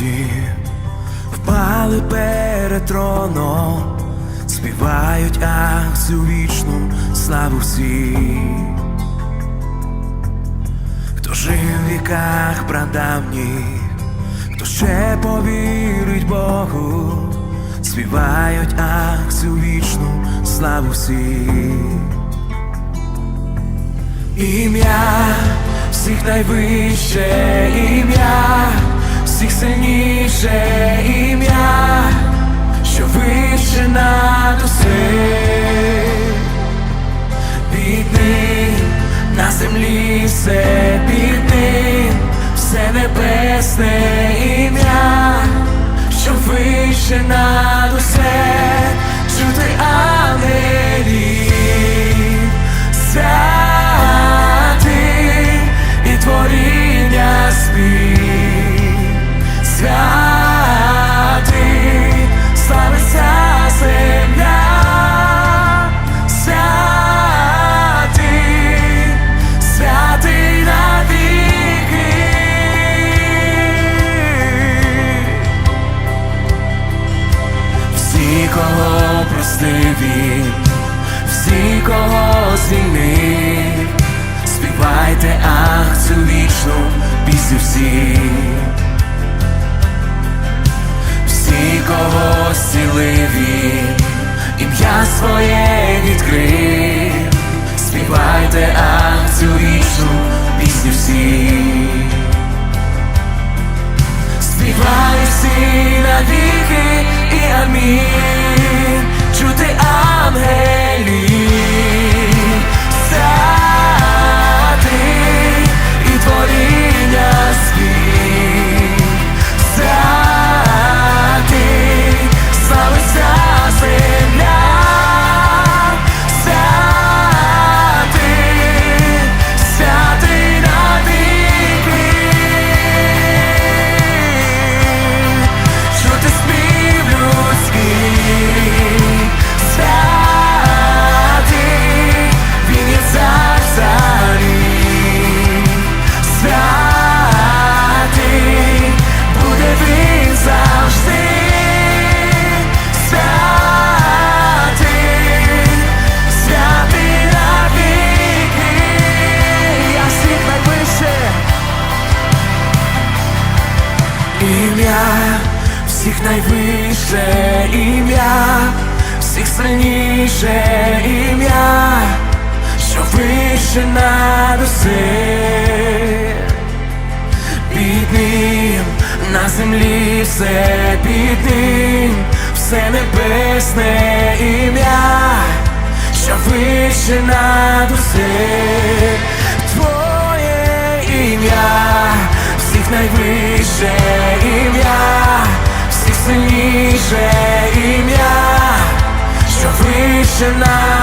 Господі, впали перед троном, співають ах цю вічну славу всі. Хто жив в віках прадавніх, хто ще повірить Богу, співають ах цю вічну славу всі. Ім'я всіх найвище ім'я, всіх сильніше ім'я, що вище над усе. Під на землі все під все небесне ім'я, що вище над усе, кого простив він, всі, кого звільнив, співайте ах цю вічну пісню всі. Всі, кого зцілив він, ім'я своє відкрив, співайте ах цю вічну пісню всі. Співай всі навіки і амінь, всіх найвище ім'я, всіх сильніше ім'я, що вище над усе. Під ним на землі все під ним, все небесне ім'я, що вище над усе. Твоє ім'я, всіх найвище ім'я, всіх имя, що вище над